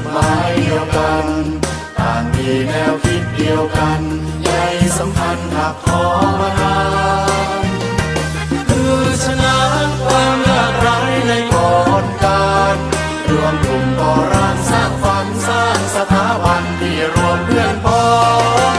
ดหมายเดียวกัน ต่างมีแนวคิดเดียวกันใยสัมพันธ์หักขอมานานคือชนะความยากไร้ในก่อนการรวมกลุ่มก่อร่างสร้างฝันสร้างสถาบันที่รวมเพื่อนพ้อง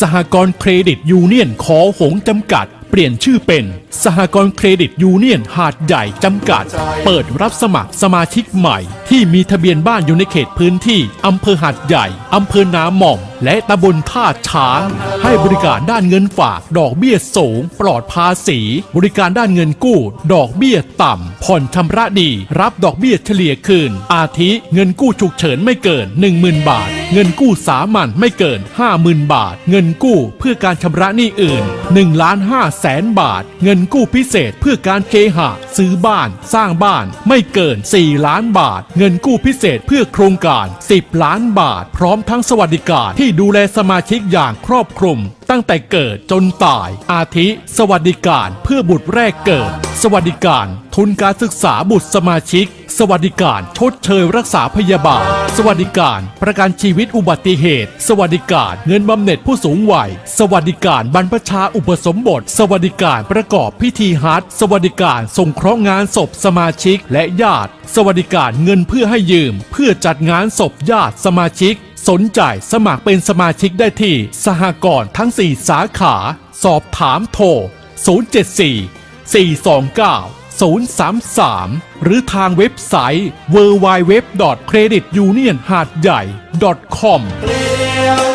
สหกรณ์เครดิตยูเนียนขอหงจำกัด เปลี่ยนชื่อเป็น สหกรณ์เครดิตยูเนียนหาดใหญ่จำกัด เปิดรับสมัครสมาชิกใหม่ ที่มีทะเบียนบ้านอยู่ในเขตพื้นที่อำเภอหาดใหญ่อำเภอนาหม่อม และตำบลท่าช้าง ให้บริการด้านเงินฝาก ดอกเบี้ยสูง ปลอดภาษี บริการด้านเงินกู้ ดอกเบี้ยต่ำ ผ่อนชำระดี รับดอกเบี้ยเฉลี่ยคืน อาทิ เงินกู้ฉุกเฉินไม่เกิน 10,000 บาท เงินกู้สามัญไม่เกิน 50,000 บาท เงินกู้เพื่อการชำระหนี้อื่น1ล้าน5แสนบาท เงินกู้พิเศษเพื่อการเคหะ ซื้อบ้าน สร้างบ้าน ไม่เกิน 4 ล้านบาท เงินกู้พิเศษเพื่อโครงการ 10 ล้านบาท พร้อมทั้งสวัสดิการที่ดูแลสมาชิกอย่างครอบคลุม ตั้งแต่เกิดจนตาย อาทิ สวัสดิการเพื่อบุตรแรกเกิด สวัสดิการ ทุนการศึกษาบุตรสมาชิก สวัสดิการ ชดเชยรักษาพยาบาล สวัสดิการ ประกันชีวิตอุบัติเหตุ สวัสดิการเงินบำเหน็จผู้สูงวัย สวัสดิการบรรพชาอุปสมบท สวัสดิการประกอบพิธีฮัทสวัสดิการส่งเคราะห์งานศพสมาชิกและญาติ สวัสดิการเงินเพื่อให้ยืม เพื่อจัดงานศพญาติสมาชิก สนใจสมัครเป็นสมาชิกได้ที่ สหกรณ์ทั้ง 4 สาขา สอบถามโทร074 429 033 หรือทางเว็บไซต์ www.creditunionhadjai.com เกลียวสัมพั